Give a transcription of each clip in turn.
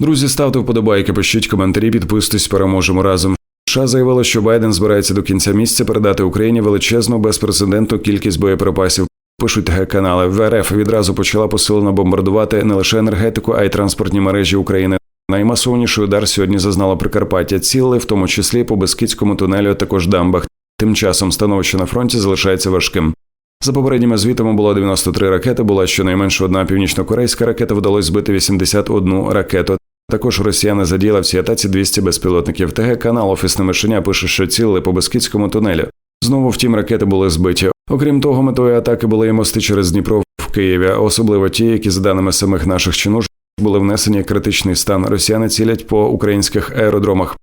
Друзі, ставте вподобайки, пишіть коментарі, підписуйтесь, переможемо разом. США заявила, що Байден збирається до кінця місяця передати Україні величезну безпрецедентну кількість боєприпасів. Пишуть ТГ канали. В РФ відразу почала посилено бомбардувати не лише енергетику, а й транспортні мережі України. Наймасовніший удар сьогодні зазнало Прикарпаття, цілили, в тому числі по Бескідському тунелю, а також дамбах. Тим часом становище на фронті залишається важким. За попередніми звітами було 93 ракети. Була щонайменше одна північнокорейська ракета. Вдалося збити 81 ракету. Також росіяни задіяли в цій атаці 200 безпілотників. ТГ канал Офісне мишеня пише, що цілили по Бескідському тунелю. Знову, втім, ракети були збиті. Окрім того, метою атаки були і мости через Дніпро в Києві, особливо ті, які, за даними самих наших чинуш, були внесені в критичний стан. Росіяни цілять по українських аеродромах.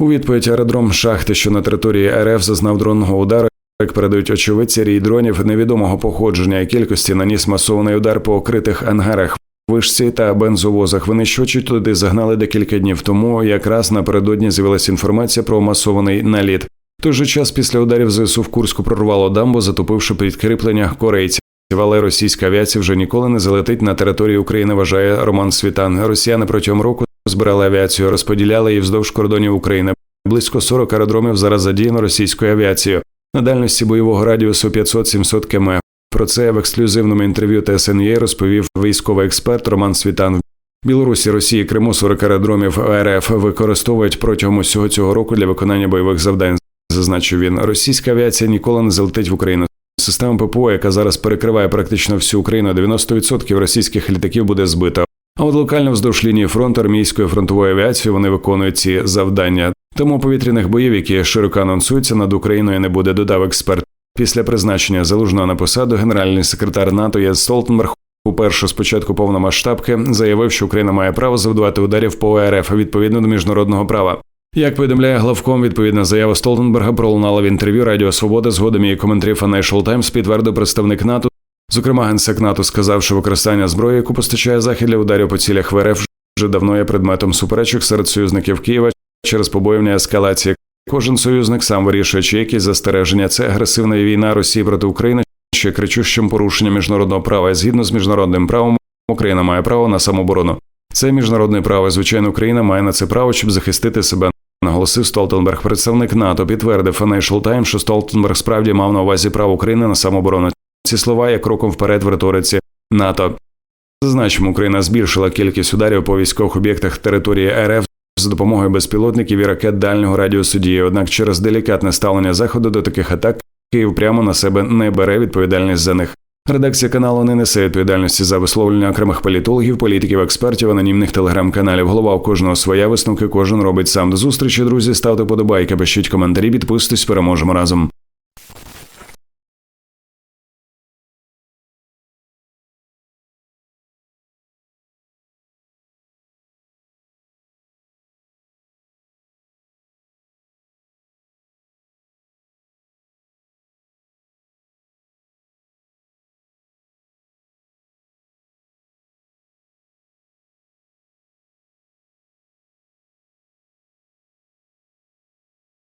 У відповідь аеродром шахти, що на території РФ зазнав дронного удару. Як передають очевидці, рій дронів невідомого походження і кількості наніс масований удар по окритих ангарах, вишці та бензовозах. Винищувачі туди загнали декілька днів тому. Якраз напередодні з'явилася інформація про масований наліт. В той же час після ударів ЗСУ в Курську прорвало дамбу, затопивши підкріплення корейців. Але російська авіація вже ніколи не залетить на територію України. Вважає Роман Світан. Росіяни протягом року збирали авіацію, розподіляли її вздовж кордонів України. Близько 40 аеродромів зараз задіяно російською авіацією на дальності бойового радіусу 500-700 км. Про це в ексклюзивному інтерв'ю ТСНЄ розповів військовий експерт Роман Світан. Білорусі, Росії, Криму 40 аеродромів РФ використовують протягом усього цього року для виконання бойових завдань. Зазначив він, російська авіація ніколи не залетить в Україну. Система ППО, яка зараз перекриває практично всю Україну, 90% російських літаків буде збита. А от локально вздовж лінії фронту армійської фронтової авіації вони виконують ці завдання. Тому повітряних боїв, які широко анонсуються над Україною, не буде, додав експерт. Після призначення залужного на посаду генеральний секретар НАТО Єс Столтенберг уперше спочатку повномасштабки заявив, що Україна має право завдавати ударів по РФ відповідно до міжнародного права. Як повідомляє главком, відповідна заява Столтенберга пролунала в інтерв'ю Радіо Свобода. Згодом її коментарі Financial Times підтвердив представник НАТО. Зокрема, генсек НАТО сказав, що використання зброї, яку постачає захід для ударів по цілях в РФ, вже давно є предметом суперечок серед союзників Києва через побоювання ескалації. Кожен союзник сам вирішує, чи якісь застереження. Це агресивна війна Росії проти України, що кричущим порушенням міжнародного права. Згідно з міжнародним правом, Україна має право на самооборону. Це міжнародне право. Звичайно, Україна має на це право, щоб захистити себе. Наголосив Столтенберг. Представник НАТО підтвердив Financial Times, що Столтенберг справді мав на увазі право України на самооборону. Ці слова є кроком вперед в риториці НАТО. Зазначимо, Україна збільшила кількість ударів по військових об'єктах території РФ за допомогою безпілотників і ракет дальнього радіусу дії. Однак через делікатне ставлення заходу до таких атак Київ прямо на себе не бере відповідальність за них. Редакція каналу не несе відповідальності за висловлення окремих політологів, політиків, експертів, анонімних телеграм-каналів. Голова у кожного своя висновки, кожен робить сам. До зустрічі, друзі. Ставте подобайки, пишіть коментарі, підписуйтесь, переможемо разом.